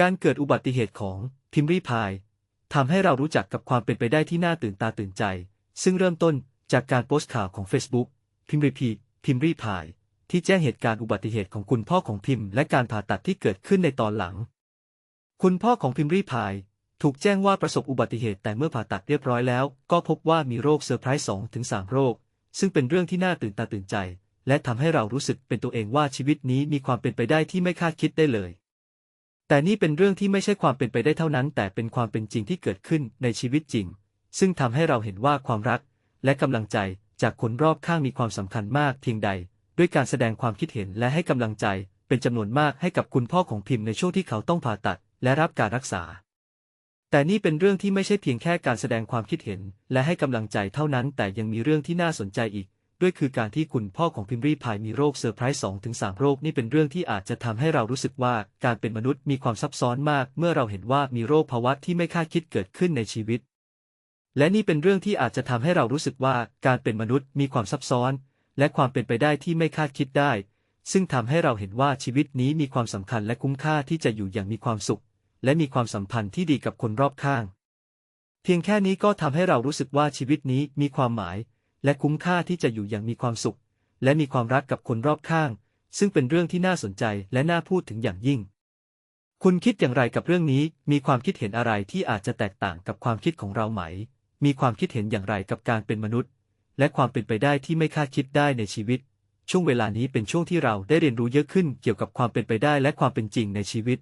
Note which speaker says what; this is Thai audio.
Speaker 1: การเกิดอุบัติเหตุของพิมรีพายทำให้เรารู้จักกับความเป็นไปได้ที่น่าตื่นตาตื่นใจ ซึ่งเริ่มต้นจากการโพสต์ข่าวของ Facebook พิมรีพีพิมรีพาย ที่แจ้งเหตุการณ์อุบัติเหตุของคุณพ่อของพิมพ์ และการผ่าตัดที่เกิดขึ้นในตอนหลัง คุณพ่อของพิมรีพาย ถูกแจ้งว่าประสบอุบัติเหตุแต่เมื่อผ่าตัดเรียบร้อยแล้ว ก็พบว่ามีโรคเซอร์ไพรส์สองถึงสามโรค ซึ่งเป็นเรื่องที่น่าตื่นตาตื่นใจ และทำให้เรารู้สึกเป็นตัวเองว่าชีวิตนี้มีความเป็นไปได้ที่ไม่คาดคิดได้เลย แต่นี่เป็นเรื่องที่ไม่ใช่ความเป็นไปได้เท่านั้น แต่เป็นความเป็นจริงที่เกิดขึ้นในชีวิตจริง ซึ่งทำให้เราเห็นว่าความรัก และกำลังใจจากคนรอบข้างมีความสำคัญมากเพียงใด ด้วยการแสดงความคิดเห็นและให้กำลังใจเป็นจำนวนมากให้กับคุณพ่อของพิมพ์ในช่วงที่เขาต้องผ่าตัด และรับการรักษา แต่นี่เป็นเรื่องที่ไม่ใช่เพียงแค่การแสดงความคิดเห็น และให้กำลังใจเท่านั้น แต่ยังมีเรื่องที่น่าสนใจอีก ด้วยคือการที่คุณพ่อของพิมรีพายมีโรคเซอร์ไพรส์สองถึงสามโรคนี่เป็นเรื่องที่อาจจะทำให้เรารู้สึกว่าการเป็นมนุษย์มีความซับซ้อนมาก เมื่อเราเห็นว่ามีโรคภาวะที่ไม่คาดคิดเกิดขึ้นในชีวิต และนี่เป็นเรื่องที่อาจจะทำให้เรารู้สึกว่าการเป็นมนุษย์มีความซับซ้อน และความเป็นไปได้ที่ไม่คาดคิดได้ ซึ่งทำให้เราเห็นว่าชีวิตนี้มีความสำคัญและคุ้มค่าที่จะอยู่อย่างมีความสุข และมีความสัมพันธ์ที่ดีกับคนรอบข้าง เพียงแค่นี้ก็ทำให้เรารู้สึกว่าชีวิตนี้มีความหมาย และคุ้มค่าที่จะอยู่อย่างมีความสุข และมีความรักกับคนรอบข้าง ซึ่งเป็นเรื่องที่น่าสนใจและน่าพูดถึงอย่างยิ่ง คุณคิดอย่างไรกับเรื่องนี้ มีความคิดเห็นอะไรที่อาจจะแตกต่างกับความคิดของเราไหม มีความคิดเห็นอย่างไรกับการเป็นมนุษย์ และความเป็นไปได้ที่ไม่คาดคิดได้ในชีวิต ช่วงเวลานี้เป็นช่วงที่เราได้เรียนรู้เยอะขึ้นเกี่ยวกับความเป็นไปได้และความเป็นจริงในชีวิต